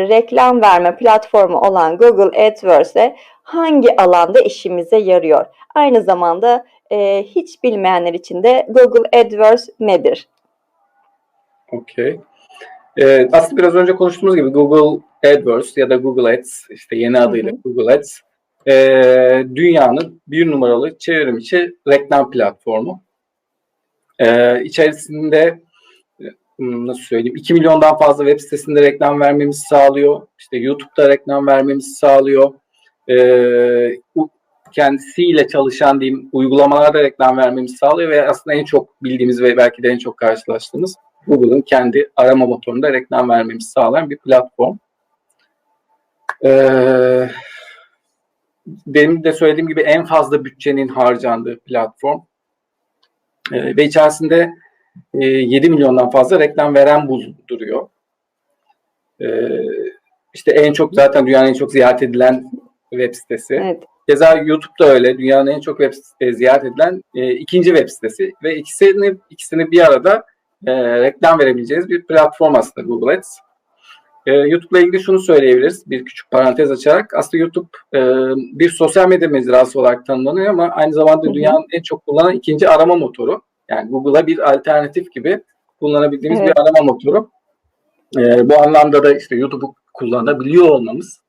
reklam verme platformu olan Google AdWords'e hangi alanda işimize yarıyor? Aynı zamanda e, hiç bilmeyenler için de Google AdWords nedir? Okey. Ee, aslında biraz önce konuştuğumuz gibi Google AdWords ya da Google Ads, işte yeni adıyla Hı hı. Google Ads, e, dünyanın bir numaralı çevrim içi reklam platformu. E, içerisinde nasıl söyleyeyim 2 milyondan fazla web sitesinde reklam vermemizi sağlıyor. İşte YouTube'da reklam vermemizi sağlıyor. E, bu kendisiyle çalışan diyeyim uygulamalarda reklam vermemizi sağlıyor ve aslında en çok bildiğimiz ve belki de en çok karşılaştığımız Google'ın kendi arama motorunda reklam vermemizi sağlayan bir platform. Ee, benim de söylediğim gibi en fazla bütçenin harcandığı platform. Ee, ve içerisinde e, 7 milyondan fazla reklam veren bulunduruyor. Ee, işte en çok zaten dünyanın en çok ziyaret edilen web sitesi. Evet. Keza YouTube'da öyle. Dünyanın en çok web sitesi ziyaret edilen e, ikinci web sitesi ve ikisini ikisini bir arada e, reklam verebileceğiniz bir platform aslında Google Ads. E, YouTube'la ilgili şunu söyleyebiliriz. Bir küçük parantez açarak. Aslında YouTube e, bir sosyal medya mecrası olarak tanımlanıyor ama aynı zamanda dünyanın en çok kullanılan ikinci arama motoru. Yani Google'a bir alternatif gibi kullanabildiğimiz Evet. bir arama motoru. E, bu anlamda da işte YouTube'u kullanabiliyor olmamız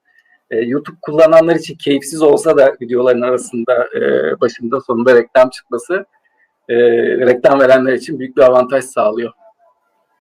e, YouTube kullananlar için keyifsiz olsa da videoların arasında e, başında sonunda reklam çıkması e, reklam verenler için büyük bir avantaj sağlıyor.